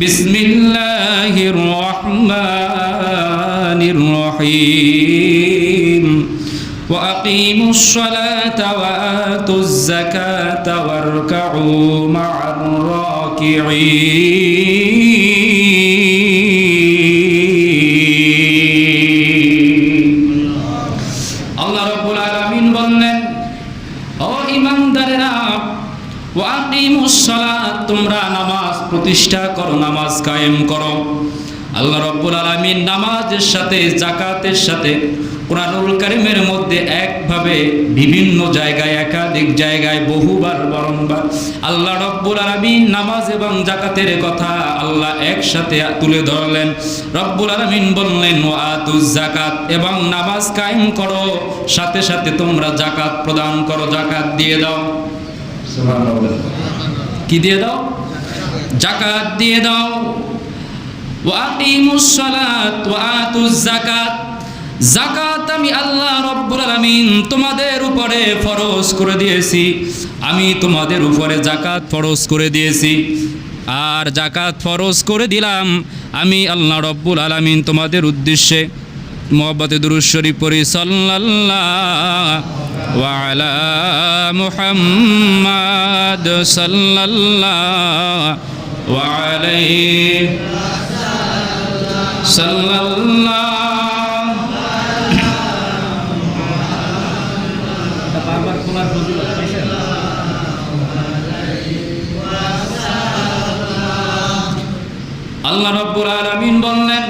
بسم الله الرحمن الرحيم وأقيموا الصلاة وآتوا الزكاة واركعوا مع الراكعين সাথে জাকাতের সাথে কোরআনুল কারিমের মধ্যে একভাবে বিভিন্ন জায়গায় একাধিক জায়গায় বহুবার বরংবার আল্লাহ রব্বুল আলামিন নামাজ এবং জাকাতের কথা আল্লাহ একসাথে তুলে ধরলেন। রব্বুল আলামিন বললেন ও আতুজ জাকাত এবং নামাজ কায়েম করো সাথে সাথে তোমরা জাকাত প্রদান করো জাকাত দিয়ে দাও। কি দিয়ে দাও? জাকাত দিয়ে দাও। ওয়াকিমুস সালাত ওয়া আতুজ জাকাত জাকাত আমি আল্লাহ রব্বুল আলামিন তোমাদের উপরে ফরজ করে দিয়েছি। আমি তোমাদের উপরে জাকাত ফরজ করে দিয়েছি। আর জাকাত ফরজ করে দিলাম আমি আল্লাহ রব্বুল আলামিন তোমাদের উদ্দেশ্যে। দুরুদ শরীফ পড়ি ওয়ালা মুহাম্মাদ সাল্লাল্লাহ ওয়ালাইহি আল্লাহ রব্বুল আলামিন বললেন,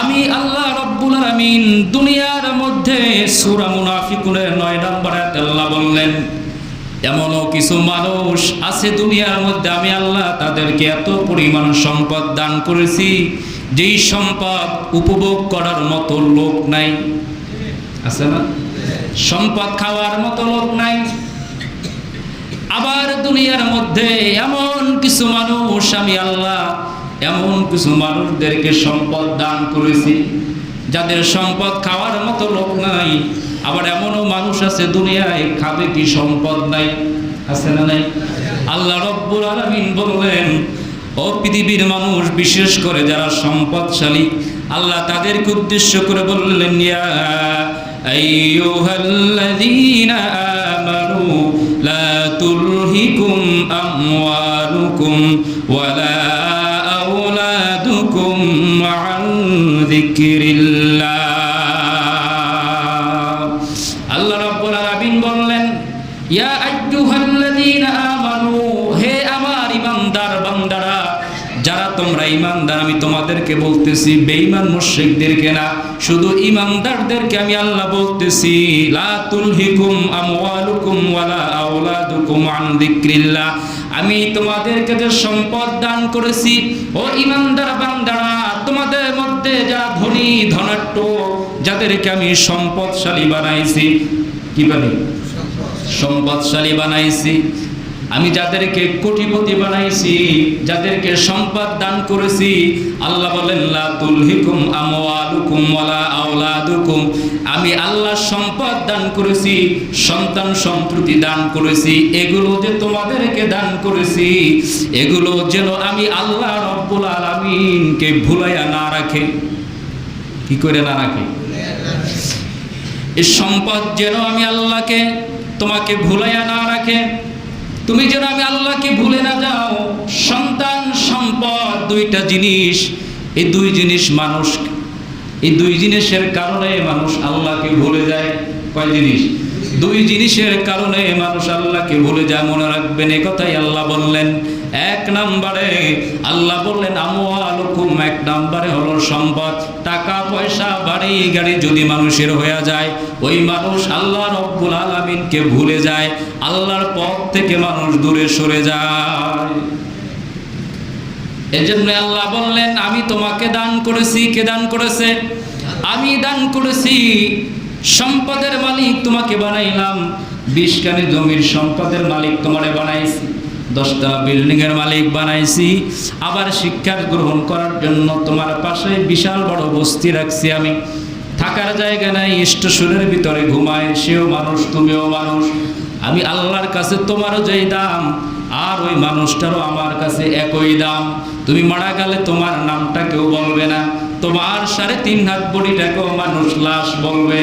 আমি আল্লাহ রব্বুল আলামিন দুনিয়ার মধ্যে সূরা মুনাফিকুনের 9 নম্বরে আল্লাহ বললেন, এমনও কিছু মানুষ আছে দুনিয়ার মধ্যে, আমি আল্লাহ তাদেরকে এত পরিমাণ সম্পদ দান করেছি যেই সম্পদ উপভোগ করার মতো লোক নাই। আছে না? সম্পদ খাওয়ার মতো লোক নাই। আবার দুনিয়ার মধ্যে এমন কিছু মানুষ, আমি আল্লাহ এমন কিছু মানুষদেরকে সম্পদ দান করেছি, যাদের সম্পদ খাওয়ার মতো লোক নাই। আবার এমনও মানুষ আছে দুনিয়ায়, খাবে কি সম্পদ নাই? আছে না নাই? আল্লাহ রব্বুল আলামিন বললেন ও পৃথিবীর মানুষ, বিশেষ করে যারা সম্পদশালী, আল্লাহ তাদেরকে উদ্দেশ্য করে বললেন, ইয়া লা ওয়ালা তোমরা ঈমানদার আমি তোমাদেরকে বলতেছি, বেঈমান মুশরিকদেরকে না, শুধু ঈমানদারদেরকে আমি আল্লাহ বলতেছি, লা তুলহিকুম আমওয়ালুকুম ওয়ালা আওলাদুকুম আন যিকরিল্লাহ। আমি তোমাদেরকে যে সম্পদ দান করেছি, ও ঈমানদার বান্দারা, তোমাদের মধ্যে যা ধনী, ধনাঢ্য, যাদেরকে আমি সম্পদশালী বানাইছি কি বানাই সম্পদশালী বানাইছি। আমি যাদেরকে কোটিপতি বানাইছি, যাদেরকে সম্পদ দান করেছি, আল্লাহ বলেন, লা তুলহিকুম আমওয়ালুকুম ওয়ালা আওলাদুকুম। আমি আল্লাহ সম্পদ দান করেছি, সন্তান সম্প্রতি দান করেছি, এগুলো যে তোমাদেরকে দান করেছি, এগুলো যেন আমি আল্লাহ রব্বুল আলামিনকে ভুলাইয়া না রাখে। কি করে না রাখে? এই সম্পদ যেন আমি আল্লাহকে, তোমাকে ভুলাইয়া না রাখে তুমি যেন আমি আল্লাহকে ভুলে না যাও। সন্তান, সম্পদ, দুইটা জিনিস। এই দুই জিনিস মানুষ, এই দুই জিনিসের কারণে মানুষ আল্লাহকে ভুলে যায়। কয় জিনিস? দুই জিনিসের কারণে মানুষ আল্লাহকে ভুলে যায়, মনে রাখবেন এ কথাই আল্লাহ বললেন। এক নম্বরে আল্লাহ বললেন, আমওয়ালুকুম। এক নম্বরে হলো সম্পদ। টাকা পয়সা, বাড়ি, গাড়ি যদি মানুষের হয়ে যায়, ওই মানুষ আল্লাহ রব্বুল আলামিনকে ভুলে যায়, আল্লাহর পথ থেকে মানুষ দূরে সরে যায়। এজন্য আল্লাহ বললেন, আমি তোমাকে দান করেছি। কে দান করেছে? আমি দান করেছি। সম্পদের মালিক তোমাকে বানাইলাম। বিশকানি জমির সম্পদের মালিক তোমারে বানাইছি। দশটা বিল্ডিং এর মালিক বানাইছি। আবার শিক্ষা গ্রহণ করার জন্য তোমার পাশে বিশাল বড় বস্তি রাখছি আমি। থাকার জায়গা নাই, স্টেশনের ভিতরে ঘুমায়, সেও মানুষ, তুমিও মানুষ। আমি আল্লাহর কাছে তোমারও যেই দাম, আর ওই মানুষটারও আমার কাছে একই দাম। তুমি মারা গেলে তোমার নামটা কেউ বলবে না। তোমার সাড়ে তিন হাত বড়িটাকেও মানুষ লাশ বলবে।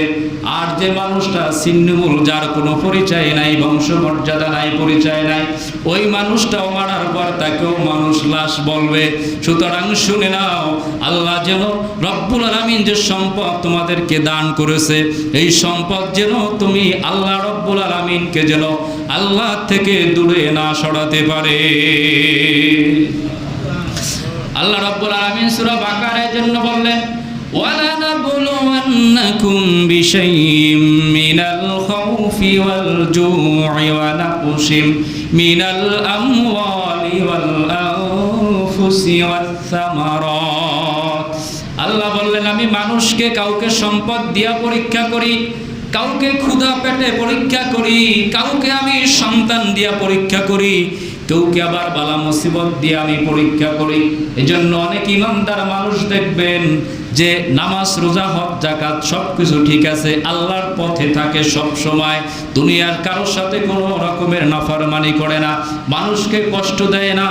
আর যে মানুষটা ছিন্নমূল, যার কোনো পরিচয় নাই, বংশমর্যাদা নাই, পরিচয় নাই, ওই মানুষটাও মারার পর তাকেও মানুষ লাশ বলবে। সুতরাং শুনে নাও, আল্লাহ যেন রব্বুল আলামিন যে সম্পদ তোমাদেরকে দান করেছে, এই সম্পদ যেন তুমি আল্লাহ রব্বুল আলামিনকে যেন আল্লাহ থেকে দূরে না সরাতে পারে। আল্লাহ রাব্বুল আলামিন সূরা বাকারার জন্য বললেন ولنبلونكم بشيء من الخوف والجوع ونقص من الأموال والأنفس والثمرات আল্লাহ বললেন আমি মানুষকে কাউকে সম্পদ দিয়া পরীক্ষা করি কাউকে ক্ষুধা পেটে পরীক্ষা করি কাউকে আমি সন্তান দিয়া পরীক্ষা করি কেউকে আবার বালা মুসিবত দিয়ে আমি পরীক্ষা করি। এজন্য অনেক ইমানদার মানুষ দেখবেন যে নামাজ, রোজা হক জাকাত সব কিছু ঠিক আছে, আল্লাহর পথে থাকে সব সময় দুনিয়ার কারোর সাথে কোনো রকমের নাফরমানি করে না। মানুষকে কষ্ট দেয় না।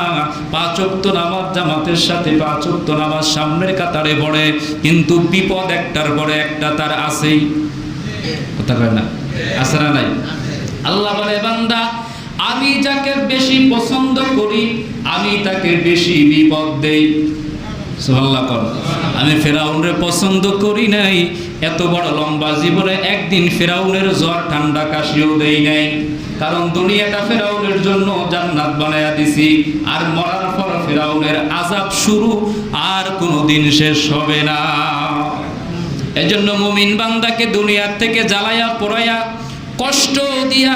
পাঁচক্ত নামাজ জামাতের সাথে পাঁচক্ত নামাজ সামনের কাতারে পড়ে, কিন্তু বিপদ একটার পরে একটা তার আছেই। কথা কয় না? না নাই? আল্লাহ বলে, বান্দা আমি যাকে বেশি পছন্দ করি, আমি তাকে বেশি বিপদ দেই। আমি ফেরাউনের পছন্দ করি নাই, এত বড় লম্বা জীবনে একদিন ফেরাউনের জ্বর, ঠান্ডা কাশিও দেই নাই। কারণ দুনিয়াটা ফেরাউনের জন্য জান্নাত বানায়া দিছি, আর মরার পর ফেরাউনের আজাব শুরু, আর কোনোদিন শেষ হবে না। এজন্য মুমিন বান্দাকে দুনিয়ার থেকে জ্বালায়া পড়ায়া কষ্ট দিয়া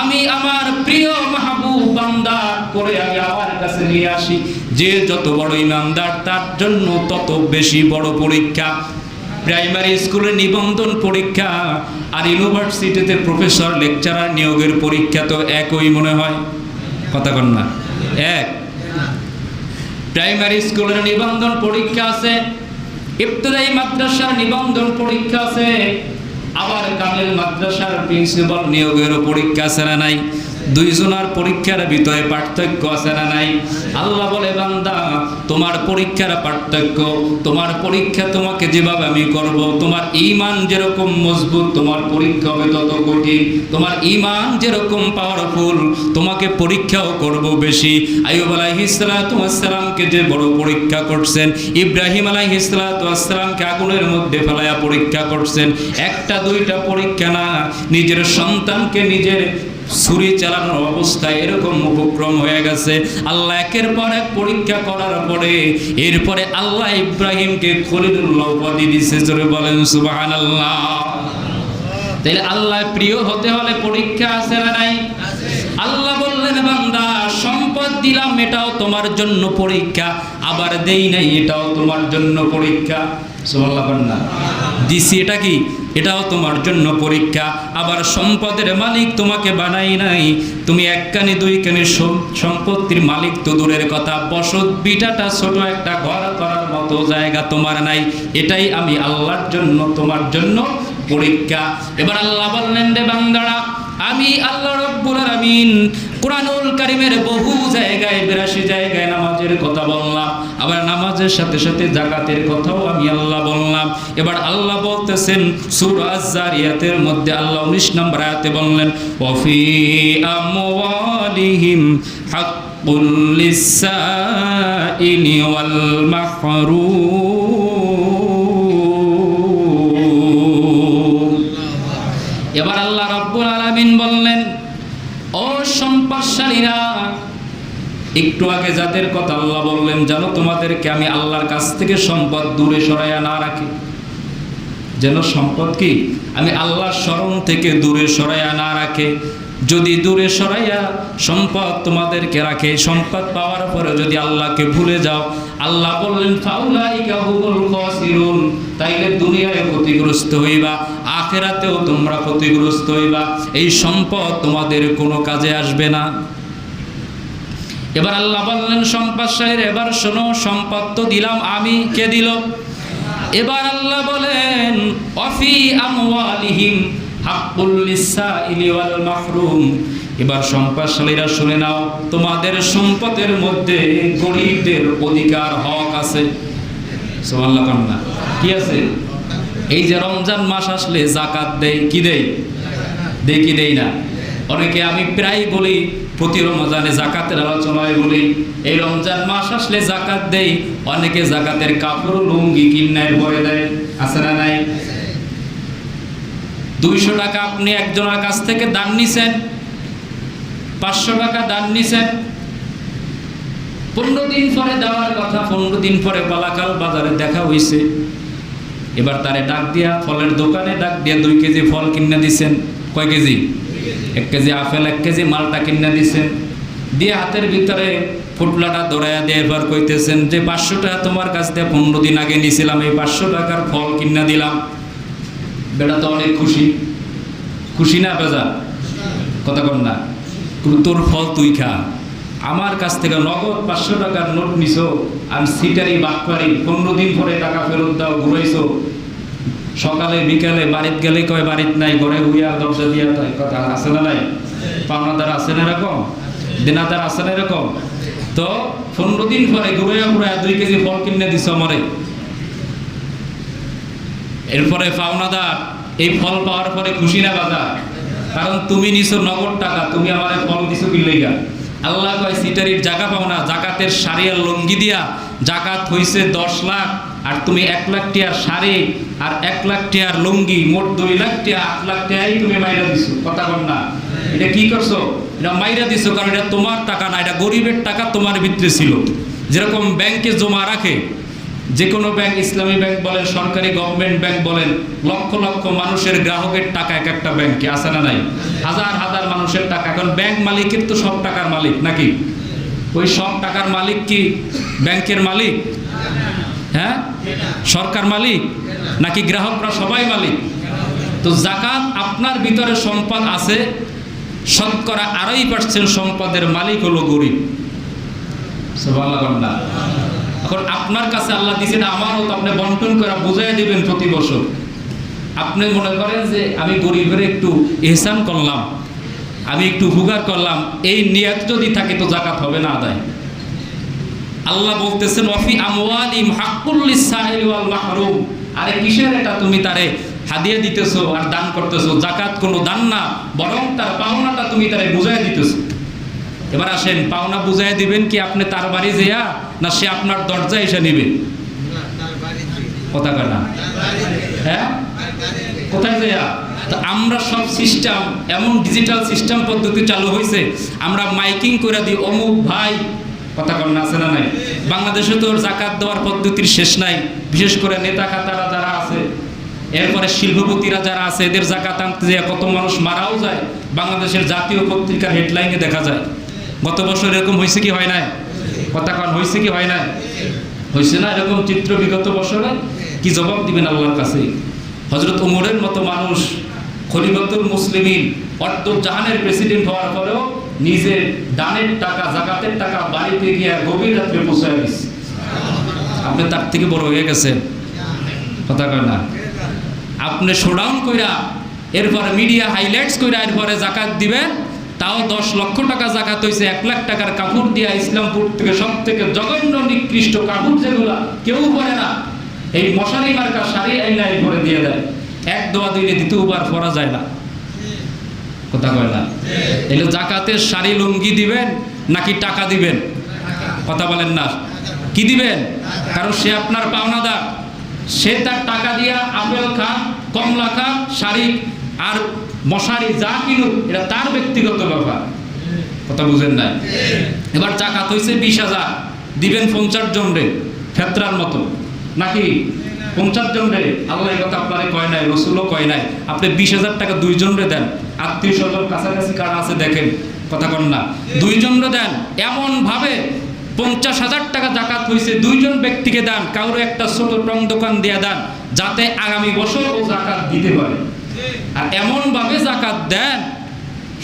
আমি আমার প্রিয় মাহবুব বান্দা করে আমি আমার কাছে নিয়ে আসি। যে যত বড় ইমানদার, তার জন্য তত বেশি বড় পরীক্ষা। প্রাইমারি স্কুলের নিবন্ধন পরীক্ষা আর ইউনিভার্সিটিতে প্রফেসর, লেকচারার নিয়োগের পরীক্ষা তো একই মনে হয়। কথা কন না। এক। প্রাইমারি স্কুলের নিবন্ধন পরীক্ষা আছে ইবতদায়ী মাদ্রাসার নিবন্ধন পরীক্ষা আছে। আবার কামিল মাদ্রাসার প্রিন্সিপাল নিয়োগেরও পরীক্ষা না নাই? দুইজনার পরীক্ষার ভিতরে পার্থক্য আছে না নাই? আল্লাহ বলে, বান্দা, তোমার পরীক্ষার পার্থক্য, তোমার পরীক্ষা তোমাকে যেভাবে আমি করব, তোমার ইমান যেরকম মজবুত, তোমার পরীক্ষা হবে তত কঠিন। তোমার ইমান যেরকম পাওয়ারফুল তোমাকে পরীক্ষাও করব বেশি। আইয়ুব আলাইহিসসালামকে যে বড় পরীক্ষা করছেন, ইব্রাহিম আলাইহিসসালামকে আগুনের মধ্যে ফেলায়া পরীক্ষা করছেন। একটা, দুইটা পরীক্ষা না, নিজের সন্তানকে নিজের ছুরি চালানোর অবস্থায় এরকম উপক্রম হয়ে গেছে। আল্লাহ একের পর এক পরীক্ষা করার পরে এরপরে আল্লাহ ইব্রাহিমকে খলিলুল্লাহ উপাধি দিছে জোরে বলেন সুবাহান আল্লাহ তাহলে আল্লাহ প্রিয় হতে হলে পরীক্ষা আছে না নাই? আল্লাহ বললেন, বান্দা, সম্পদ দিলাম, এটাও তোমার জন্য পরীক্ষা। আবার দেই নাই, এটাও তোমার জন্য পরীক্ষা। না। দিছি এটা কি? এটাও তোমার জন্য পরীক্ষা। আবার সম্পদের মালিক তোমাকে বানাই নাই। তুমি এক কানে দুই কানে সম্পত্তির মালিক তো দূরের কথা। বসত বিটাটা ছোট একটা ঘর করার মতো জায়গা তোমার নাই। এটাই আমি আল্লাহর জন্য, তোমার জন্য পরীক্ষা। এবার আল্লাহ বললেন, রে বান্দারা, আমি আল্লাহ রব্বুল আলামিন কোরআনুল কারিমের বহু জায়গায়, বিরাশি জায়গায় নামাজের কথা বললাম। আবার নামাজের সাথে সাথে জাকাতের কথাও আমি আল্লাহ বললাম। এবার আল্লাহ বলতেছেন সুরাজের মধ্যে আল্লাহ 19 নম্বর আয়াতে বললেন ওয়াফি আমওয়ালিহিম হাক্কুল ওয়াল মাহরুম। একটু আগে যাদের কথা আল্লাহ বললেন, জানো তোমাদেরকে আমি আল্লাহর কাছ থেকে সম্পদ দূরে সরাইয়া না রাখি? যেন সম্পদ কি? আমি আল্লাহর স্মরণ থেকে দূরে সরাইয়া না রাখে। যদি দূরে সরাইয়া সম্পদ তোমাদেরকে রাখে, সম্পদ পাওয়ার পরে যদি আল্লাহকে ভুলে যাও, আল্লাহ বললেন তাইলে দুনিয়ায় ক্ষতিগ্রস্ত হইবা, আখেরাতেও তোমরা ক্ষতিগ্রস্ত হইবা। এই সম্পদ তোমাদের কোনো কাজে আসবে না। এবার আল্লাহ বললেন, সম্পদ সাহের এবার শোনো, সম্পদ তো দিলাম, আমি কে দিল? এবার আল্লাহ বলেন, অফি আমওয়ালিহিম হাক্কুল লিসাইলি ওয়াল মাহরুম। এবার সম্পদশালীরা শুনে নাও, তোমাদের সম্পদের মধ্যে গরিবদের অধিকার হক আছে। সোমাল্লা কান্না কি আছে? এই যে রমজান মাস আসলে জাকাত দেয়, কি দেয়? দেয় কি দেয় না? অনেকে আমি প্রায় বলি প্রতি রমজানে জাকাতের আলোচনায় বলি, এই রমজান মাস আসলে জাকাত দেই, অনেকে জাকাতের কাপড়, লুঙ্গি কিন্নায় ভরে দেয় আছে না নাই। দুইশো টাকা আপনি একজনের কাছ থেকে দান নিছেন, পাঁচশো টাকা দান নিছেন, পনেরো দিন পরে দেওয়ার কথা, পনেরো দিন পরে পালাকাল বাজারে দেখা হয়েছে এবার তারে ডাক দিয়া ফলের দোকানে ডাক দিয়া দুই কেজি ফল কিনে দিছেন, কয় কেজি? এক কেজি আপেল, এক কেজি মালটা কিনে দিছেন। দিয়ে হাতের ভিতরে ফুটলাটা দৌড়াইয়া দিয়ে এবার কইতেছেন যে, পাঁচশো টাকা তোমার কাছ থেকে পনেরো দিন আগে নিয়েছিলাম, এই পাঁচশো টাকার ফল কিনে দিলাম। বেটা তো অনেক খুশি। খুশি না বেজা? কথা কন না। তোর ফল তুই খা। আমার কাছ থেকে নগদ পাঁচশো টাকার নোট নিছো আমি সিটারি বাটপারি পনেরো দিন পরে টাকা ফেরত দাও, ঘুরাইছো। সকালে, বিকালে, বাড়িতে গেলে কয়, বাড়িতে নাই, ঘরে হুইয়া, দরজা দিয়া তাই। কথা আছে না নাই? পাওনাদার আছে না এরকম? দেনাদার আছে না এরকম? তো পনেরো দিন পরে ঘুরাইয়া ঘুরাইয়া দুই কেজি ফল কিনে দিছ আমারে এরপরে পাওনাদার, এই ফল পাওয়ার পরে খুশি না বাজার কারণ তুমি নিছো নগদ টাকা, তুমি আমার ফল দিছো কি লইগা আল্লাহ কয়, সিটারির জায়গা পাও না, জাকাতের সারিয়ার লঙ্গি দিয়া, জাকাত হইছে দশ লাখ আর তুমি এক লাখ টিয়ার শাড়ি আর এক লাখ টিয়ার লুঙ্গি, মোট দুই লাখ টিয়া, আট লাখ টিয়াই তুমি মাইরা দিছো, কথা বল না। এটা কি করছ? এটা মাইরা দিছো, কারণ এটা তোমার টাকা না, এটা গরিবের টাকা তোমার ভিতরে ছিল। যেরকম ব্যাংকে জমা রাখে যে কোনো ব্যাংক, ইসলামী ব্যাংক বলেন, সরকারি গভর্নমেন্ট ব্যাংক বলেন, লক্ষ লক্ষ মানুষের গ্রাহকের টাকা এক একটা ব্যাংকে, আছে না নাই? হাজার হাজার মানুষের টাকা, এখন ব্যাংক মালিকের তো সব টাকার মালিক নাকি? ওই সব টাকার মালিক কি ব্যাংকের মালিক? হ্যাঁ? সরকার মালিক নাকি গ্রাহকরা সবাই মালিক? তো জাকাত আপনার ভিতরে সম্পদ আছে, শতকরা আড়াই পার্সেন্ট সম্পদের মালিক হলো গরিব। এখন আপনার কাছে আল্লাহ দিয়েছেন, আমারও তো আপনি বন্টন করে বুঝাই দিবেন প্রতি বছর। আপনি মনে করেন যে আমি গরিবের একটু এহসান করলাম, আমি একটু উপকার করলাম, এই নিয়ত যদি থাকে তো জাকাত হবে না আদায়। আল্লাহ বলতেছেন, ওয়াফি আমওয়ালিম হাক্কুল লিসাইল ওয়াল মাহরুম। আরে কিসের এটা তুমি তারে হাদিয়া দিতেছো আর দান করতেছো? জাকাত কোনো দান না, বরং তার পাওনাটা তুমি তারে বুঝাই দিতেছো। এবার আসেন, পাওনা বুঝাই দিবেন কি আপনি তার বাড়ি যেয়া না সে আপনার দরজা এসে নিবে? কথা হ্যাঁ? কোথায় যেয়া? তো আমরা সব সিস্টেম, এমন ডিজিটাল সিস্টেম পদ্ধতি চালু হয়েছে আমরা মাইকিং করে দিই, অমুক ভাই কথা আছে না নাই? বাংলাদেশে তো জাকাত দেওয়ার পদ্ধতির শেষ নাই। বিশেষ করে নেতা খাতারা যারা আছে, এরপরে শিল্পপতিরা যারা আছে, এদের জাকাত আনতে যেয়ে কত মানুষ মারাও যায়। বাংলাদেশের জাতীয় পত্রিকার হেডলাইনে দেখা যায়। গত বছর এরকম হয়েছে কি হয় নাই? কথা হয়েছে কি হয় নাই? হয়েছে না এরকম চিত্র বিগত বছরে? কি জবাব দিবেন আল্লাহর কাছে? হজরত উমরের মতো মানুষ খলিফতুল মুসলিমিন অর্ধ জাহানের প্রেসিডেন্ট হওয়ার পরেও নিজের দানের টাকা, জাকাতের টাকা বাড়িতে গিয়ে গভীর রাত্রে পৌঁছায় গেছে আপনি তার থেকে বড় হয়ে গেছেন। কথা কয় না। আপনি শোডাউন কইরা এরপরে মিডিয়া হাইলাইটস কইরা এরপরে জাকাত দিবেন, তাও দশ লক্ষ টাকা জাকাত হয়েছে এক লাখ টাকার কাপড় দিয়া ইসলামপুর থেকে সব থেকে জঘন্য নিকৃষ্ট কাপড় যেগুলা কেউ পরে না, এই মশারি মার্কা শাড়ি আইনায় পরে দিয়ে দেয়। এক দোয়া দিলে দ্বিতীয়বার পরা যায় না। কথা কয় না? এগুলো জাকাতের শাড়ি লুঙ্গি দিবেন নাকি টাকা দিবেন? কথা বলেন না। কি দিবেন? কারণ সে আপনার পাওনাদার। সে তার টাকা দিয়া আপেল খান কমলা খান শাড়ি আর মশারি যা কিনুক, এটা তার ব্যক্তিগত ব্যাপার। কথা বুঝেন নাই? এবার জাকাত হয়েছে বিশ হাজার। দিবেন পঞ্চাশ জন রে, ফেতরার মতো। নাকি? পঞ্চাশ জন রে। আল্লাহ কথা আপনারে কয় নাই, রসুলও কয় নাই। আপনি বিশ হাজার টাকা দুইজন রে দেন। আত্মীয় স্বজন কাছাকাছি কারা আছে দেখেন, কথা কন না। দুইজন দেন এমন ভাবে পঞ্চাশ হাজার টাকা জাকাত হয়েছে দুইজন ব্যক্তিকে দেন কারও একটা ছোট টং দোকান দিয়ে দেন, যাতে আগামী বছর ও জাকাত দিতে পারে। আর এমন ভাবে জাকাত দেন,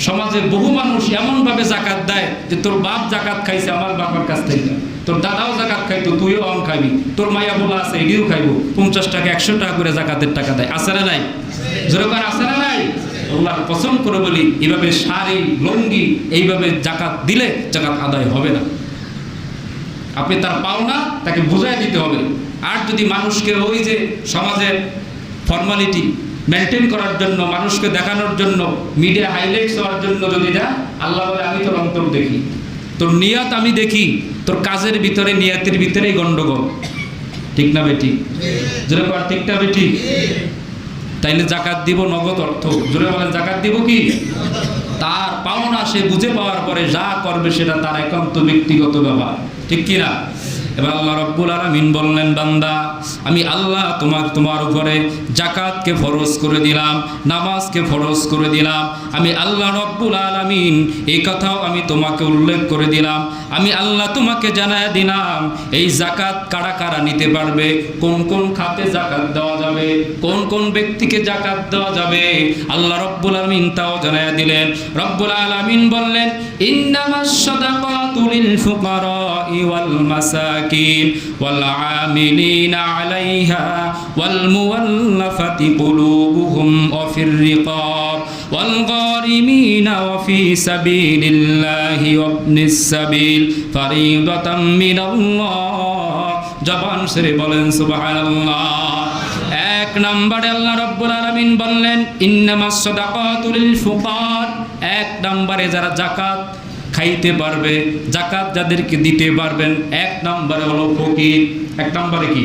সমাজে বহু মানুষ এমন ভাবে জাকাত দেয় যে তোর বাপ জাকাত খাইছে আমার বাবার কাছ থেকে। তোর দাদাও জাকাত খাইতো, তুইও অন খাবি তোর মাইয়া বলা আছে এটিও খাইবো। পঞ্চাশ টাকা, একশো টাকা করে জাকাতের টাকা দেয়। আছে না নাই? যেরকম আছে না নাই? আল্লাহ পছন্দ করে বলি এইভাবে শাড়ি, লঙ্গি, এইভাবে জাকাত দিলে জাকাত আদায় হবে না। আপনি তার পাওনা তাকে বুঝাই দিতে হবে। আর যদি মানুষকে ওই যে সমাজের ফর্মালিটি মেনটেন করার জন্য, মানুষকে দেখানোর জন্য মিডিয়া হাইলাইটস হওয়ার জন্য যদি না আল্লাহ বলে, আমি তোর অন্তর দেখি। তোর নিয়ত আমি দেখি। তোর কাজের ভিতরে, নিয়াতের ভিতরেই গণ্ডগোল। ঠিক না বেটি? জোরে কর ঠিক না বেটি? তাইলে জাকাত দিব নগদ অর্থ। জোরে বলেন, জাকাত দিব কি? তার পাওনা সে বুঝে পাওয়ার পরে যা করবে সেটা তার একান্ত ব্যক্তিগত ব্যাপার। ঠিক কি না এবার আল্লাহ রব্বুল আলমিন বললেন, বান্দা, আমি আল্লাহ তোমার তোমার উপরে জাকাতকে ফরজ করে দিলাম, নামাজকে ফরজ করে দিলাম, আমি আল্লাহ রব্বুল আলমিন এই কথাও আমি তোমাকে উল্লেখ করে দিলাম, আমি আল্লাহ তোমাকে জানায় দিলাম, এই জাকাত কারা কারা নিতে পারবে, কোন কোন খাতে জাকাত দেওয়া যাবে, কোন কোন ব্যক্তিকে জাকাত দেওয়া যাবে, আল্লাহ রব্বুল আলমিন তাও জানায় দিলেন, রব্বুল আলমিন বললেন, ইন্নামাস সাদাকাতু আমিলিনা আলাইহা ওয়াল মুওয়াল্লাফাতি কুলুবুহুম ওয়া ফির রিকাব ওয়াল গারিমিনা ওয়া ফি সাবিলিল্লাহি ওয়া ইবনিস সাবিল ফারিদাতাম জবান সেরে বলেন, সুবহানাল্লাহ। এক নম্বরে আল্লাহ রব্বুল আলামিন বললেন, ইন্নামাস সাদাকাতু লিল ফুকার। এক নম্বরে যারা জাকাত খাইতে পারবে জাকাত যাদেরকে দিতে পারবেন। এক নম্বরে হলো ফকির, এক নম্বরে কি?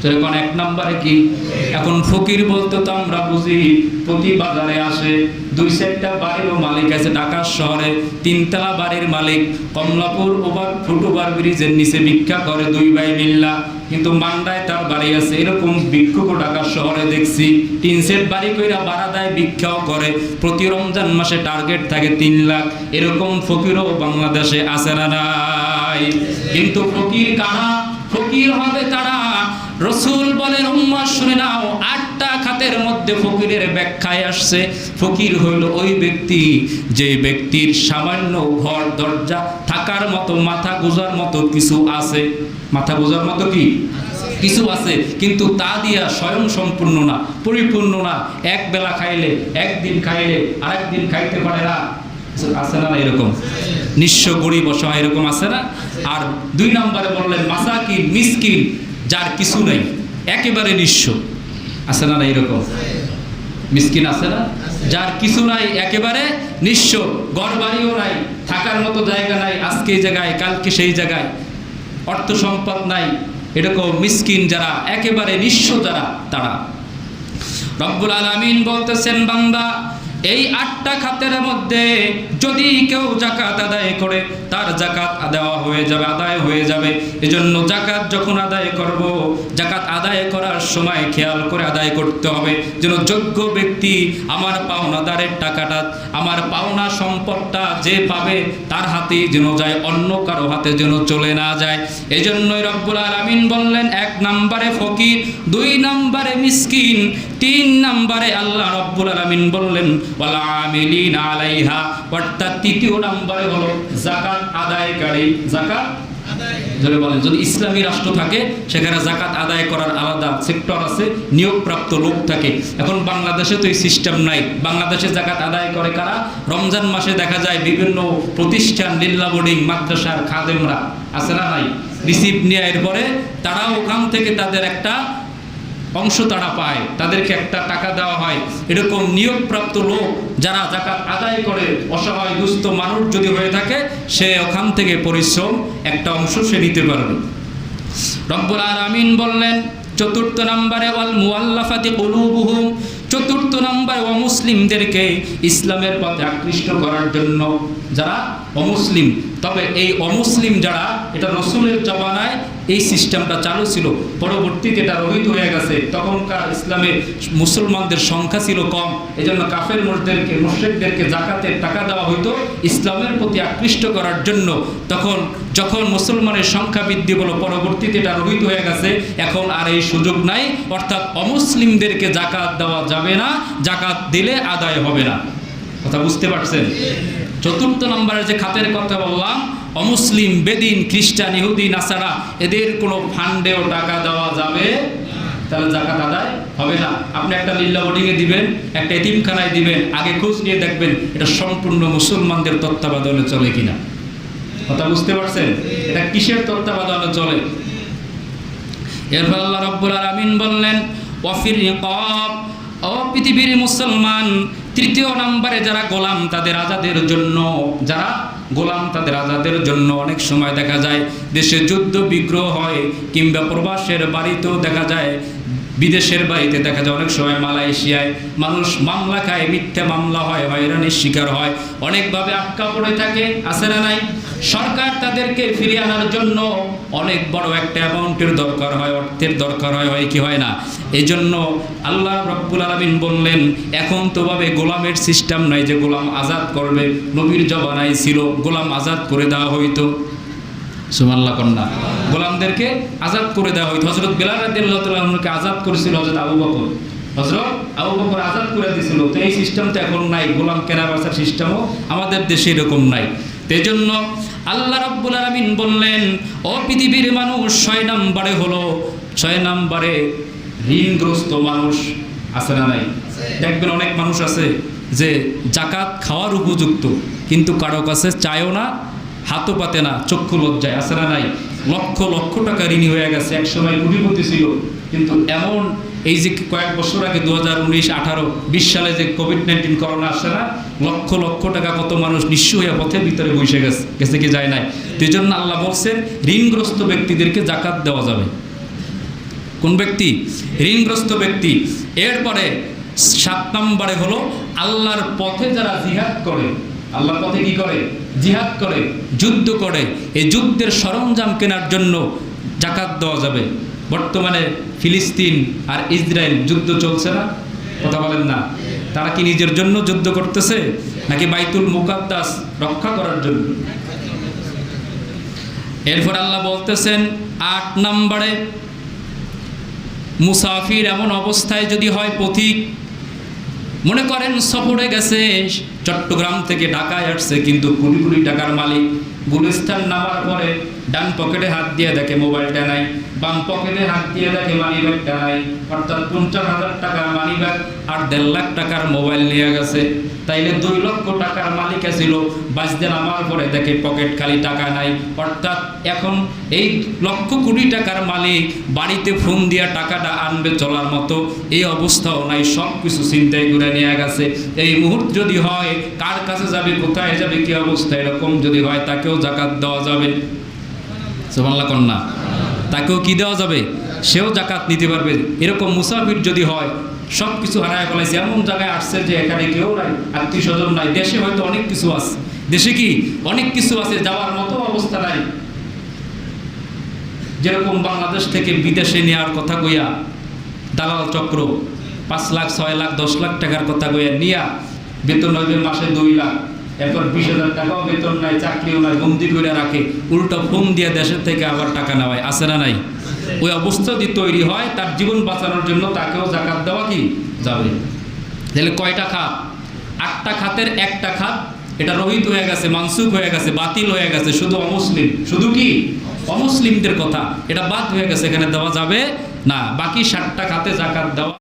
তো এখন এক নম্বরে কি? এখন ফকির বলতে তো আমরা বুঝি, প্রতি বাজারে আসে, দুই চারটা বাড়িরও মালিক আছে ঢাকা শহরে, তিনতলা বাড়ির মালিক, কমলাপুর ওভার ফুটওভার ব্রিজের নিচে ভিক্ষা করে দুই ভাই মিল্লা। কিন্তু মান্ডায় তার বাড়ি আছে। এরকম ভিক্ষুক ঢাকা শহরে দেখছি। তিন সেট বাড়ি কইরা ভাড়া দেয় ভিক্ষাও করে। প্রতি রমজান মাসে টার্গেট থাকে তিন লাখ। এরকম ফকিরও বাংলাদেশে আছে না নাই। কিন্তু ফকির কারা? ফকির হবে তারা রসুল বলেন উম্মা, শুনে নাও, আটটা খাতের মধ্যে ফকিরের ব্যাখ্যায় আসছে। ফকির হইল ওই ব্যক্তি যে ব্যক্তির সামান্য ঘর, দরজা থাকার মতো, মাথা গোজার মতো কিছু আছে। মাথা গোজার মতো কি? কিছু আছে, কিন্তু তা দিয়া স্বয়ং সম্পূর্ণ না, পরিপূর্ণ না। এক বেলা খাইলে, একদিন খাইলে, আরেকদিন খাইতে পারে না। আছে না এরকম? নিঃস্ব গরিব অসহায় এরকম আছে না? আর দুই নম্বরে বললেন, মাসাকিন যার কিছু নেই, একেবারে নিঃস্ব। আছে না এরকম? মিসকিন আছে না? যার কিছু নাই, একেবারে নিঃস্ব। ঘর বাড়িও নাই, থাকার মতো জায়গা আজকে এই জায়গায়, কালকে সেই জায়গায়। অর্থ সম্পদ নাই। এরকম মিসকিন যারা, একেবারে নিঃস্ব যারা, তারা। রব্বুল আলমিন বলতেছেন, বান্দা এই আটটা খাতের মধ্যে যদি কেউ জাকাত আদায় করে, তার জাকাত দেওয়া হয়ে যাবে, আদায় হয়ে যাবে। এজন্য জাকাত যখন আদায় করব জাকাত আদায় করার সময় খেয়াল করে আদায় করতে হবে। যেন যোগ্য ব্যক্তি আমার পাওনাদারের টাকাটা, আমার পাওনা সম্পদটা যে পাবে, তার হাতে যেন যায়, অন্য কারও হাতে যেন চলে না যায়। এজন্যই রব্বুল আলামিন বললেন, এক নম্বরে ফকির, দুই নম্বরে মিসকিন তিন নম্বরে আল্লাহ রব্বুল আলামিন বললেন আমিলিন আলাইহা অর্থাৎ তৃতীয় নম্বরে হলো জাকাত আদায়কারী। জাকাত যদি বলেন, যদি ইসলামী রাষ্ট্র থাকে, সেখানে জাকাত আদায় করার আলাদা সেক্টর আছে, নিয়োগপ্রাপ্ত লোক থাকে। এখন বাংলাদেশে তো এই সিস্টেম নাই। বাংলাদেশে জাকাত আদায় করে কারা? রমজান মাসে দেখা যায় বিভিন্ন প্রতিষ্ঠান লিল্লা বোর্ডিং, মাদ্রাসার খাদেমরা। আছে না নাই? রিসিভ নেওয়ার পরে তারা ওখান থেকে তাদের একটা অংশ তারা পায়, তাদেরকে একটা টাকা দেওয়া হয়। এরকম নিয়োগপ্রাপ্ত লোক যারা জাকাত আদায় করে, অসহায়, দুস্থ মানুষ যদি হয়ে থাকে, সে ওখান থেকে পরিশ্রম একটা অংশ সে নিতে পারবে। রব্বুল আমিন বললেন, চতুর্থ নম্বরে, ওয়াল মুআল্লাফাতি কুলুবুহুম চতুর্থ নম্বরে অমুসলিমদেরকে ইসলামের পথে আকৃষ্ট করার জন্য যারা অমুসলিম। তবে এই অমুসলিম যারা, এটা রসুলের জমানায় এই সিস্টেমটা চালু ছিল। পরবর্তীতে এটা রহিত হয়ে গেছে। তখনকার ইসলামে মুসলমানদের সংখ্যা ছিল কম। এজন্য কাফের মুশদেরকে মুশ্রিকদেরকে জাকাতের টাকা দেওয়া হইতো ইসলামের প্রতি আকৃষ্ট করার জন্য। তখন যখন মুসলমানের সংখ্যা বৃদ্ধি হলো পরবর্তীতে এটা রহিত হয়ে গেছে। এখন আর এই সুযোগ নাই। অর্থাৎ অমুসলিমদেরকে জাকাত দেওয়া যাবে না, জাকাত দিলে আদায় হবে না। কথা বুঝতে পারছেন? চতুর্থ নম্বরের যে খাতের কথা বললাম, অমুসলিম, বেদিন, খ্রিস্টান, ইহুদি, নাসারা, এদের কোনো ফান্ডেও টাকা দেওয়া যাবে তাহলে জাকাত আদায় হবে না। আপনি একটা লিল্লা বোর্ডিংয়ে দিবেন, একটা এতিমখানায় দিবেন, আগে খোঁজ নিয়ে দেখবেন এটা সম্পূর্ণ মুসলমানদের তত্ত্বাবধানে চলে কিনা। কথা বুঝতে পারছেন? এটা কিসের তত্ত্বাবধানে চলে? এরপর আল্লাহ রব্বুল আলামিন বললেন, ওয়াফির রিকাব ও পৃথিবীর মুসলমান তৃতীয় নম্বরে যারা গোলাম, তাদের আজাদের জন্য, যারা গোলাম, তাদের আজাদের জন্য অনেক সময় দেখা যায়, দেশে যুদ্ধ, বিগ্রহ হয়, কিংবা প্রবাসের বাড়িতেও দেখা যায় বিদেশের বাড়িতে দেখা যায় অনেক সময় মালয়েশিয়ায় মানুষ মামলা খায় মিথ্যা মামলা হয়, হয়রানির শিকার হয়। অনেকভাবে আটকা পড়ে থাকে, আছে না নাই? সরকার তাদেরকে ফিরিয়ে আনার জন্য অনেক বড় একটা অ্যামাউন্টের দরকার হয়, অর্থের দরকার হয় হয় কি হয় না? এই জন্য আল্লাহ রব্বুল আলমিন বললেন, এখন তো ভাবে গোলামের সিস্টেম নাই যে গোলাম আজাদ করবে। নবীর জবানায় ছিল, গোলাম আজাদ করে দেওয়া হইতো। সুমাল্লা কন্যা। গোলামদেরকে আজাদ করে দেওয়া হইতো। হজরত বেলাল আজাদ করেছিল হজরত আবু বকর। হজরত আবু বকর আজাদ করে দিয়েছিল। তো এই সিস্টেম তো এখন নাই। গোলাম কেনা বেচার সিস্টেমও আমাদের দেশে এরকম নাই। এই জন্য আল্লাহ রাব্বুল আলামিন বললেন, ও পৃথিবীর মানুষ, ছয় নম্বরে হলো। ছয় নম্বরে ঋণগ্রস্ত মানুষ আছে না নাই? দেখবেন অনেক মানুষ আছে যে জাকাত খাওয়ার উপযুক্ত, কিন্তু কারও কাছে চায়ও না হাতও পাতে না চক্ষু লজ্জায় না নাই? লক্ষ লক্ষ টাকা ঋণী হয়ে গেছে এক সময় কোটিপতি ছিল। কিন্তু এমন এই যে কয়েক বছর আগে দু হাজার উনিশ আঠারো বিশ সালে যে কোভিড নাইন্টিন করোনা আসছে না, লক্ষ লক্ষ টাকা কত মানুষ নিঃস্ব হয়ে পথের ভিতরে বসে গেছে গেছে কি যায় নাই? তো জন্য আল্লাহ বলছেন, ঋণগ্রস্ত ব্যক্তিদেরকে জাকাত দেওয়া যাবে। কোন ব্যক্তি? ঋণগ্রস্ত ব্যক্তি। এরপরে সাত নম্বরে হলো, আল্লাহর পথে যারা জিহাদ করে আল্লাহর পথে কি করে? জিহাদ করে, যুদ্ধ করে। এই যুদ্ধের সরঞ্জাম কেনার জন্য জাকাত দেওয়া যাবে। বর্তমানে ফিলিস্তিন আর ইসরায়েল যুদ্ধ চলছে না? কথা বলেন না। তারা কি নিজের জন্য যুদ্ধ করতেছে? নাকি বাইতুল মুকাদ্দাস রক্ষা করার জন্য? এরপর আল্লাহ বলতেছেন, আট নম্বরে, মুসাফির এমন অবস্থায় যদি হয় পথিক, মনে করেন সফরে গেছে চট্টগ্রাম থেকে ঢাকায় আসছে, কিন্তু কোটি কোটি টাকার মালিক গুলিস্তান নামার পরে ডান পকেটে হাত দিয়ে দেখে মোবাইলটা নাই, বাম পকেটে হাত দিয়ে দেখে মানি ব্যাগটা নাই। অর্থাৎ পঞ্চাশ হাজার টাকার মানি ব্যাগ আর দেড় লাখ টাকার মোবাইল নিয়ে গেছে। তাইলে দুই লক্ষ টাকার মালিক ছিল বাঁচতে নামার পরে দেখে পকেট খালি টাকা নাই। অর্থাৎ এখন এই লক্ষ কোটি টাকার মালিক বাড়িতে ফোন দিয়া টাকাটা আনবে চলার মতো এই অবস্থাও নাই সব কিছু চিন্তাই করে নিয়ে গেছে। এই মুহূর্ত যদি হয় কার কাছে যাবে, কোথায় যাবে, কি অবস্থা এরকম যদি হয়, তাকেও জাকাত দেওয়া যাবে। সোমাল্লা কন্যা তাকেও কি দেওয়া যাবে? সেও জাকাত নিতে পারবে। এরকম মুসাফির যদি হয় সব কিছু হারায় ফেলাইছে। এমন জায়গায় আসছে যে এখানে কেউ নাই আত্মীয় স্বজন নাই। দেশে হয়তো অনেক কিছু আছে। দেশে কি অনেক কিছু আছে, যাওয়ার মতো অবস্থা নাই। যেরকম বাংলাদেশ থেকে বিদেশে নেওয়ার কথা কইয়া, দালাল চক্র পাঁচ লাখ, ছয় লাখ, দশ লাখ টাকার কথা কইয়া নিয়া বেতন হইবে মাসে দুই লাখ। এরপর বিশ হাজার টাকাও বেতন নাই, চাকরিও নাই, বন্দি করে রাখে। উল্টো ফোন দিয়ে দেশের থেকে আবার টাকা নেওয়ায়, আছে না নাই? ওই অবস্থা যদি তৈরি হয়, তার জীবন বাঁচানোর জন্য তাকেও জাকাত দেওয়া কি যাবে? তাহলে কয়টা খাত? আটটা খাতের একটা খাত, এটা রহিত হয়ে গেছে মানসুক হয়ে গেছে, বাতিল হয়ে গেছে, শুধু অমুসলিম। শুধু কি? অমুসলিমদের কথা। এটা বাদ হয়ে গেছে, এখানে দেওয়া যাবে না। বাকি ষাটটা খাতে জাকাত দেওয়া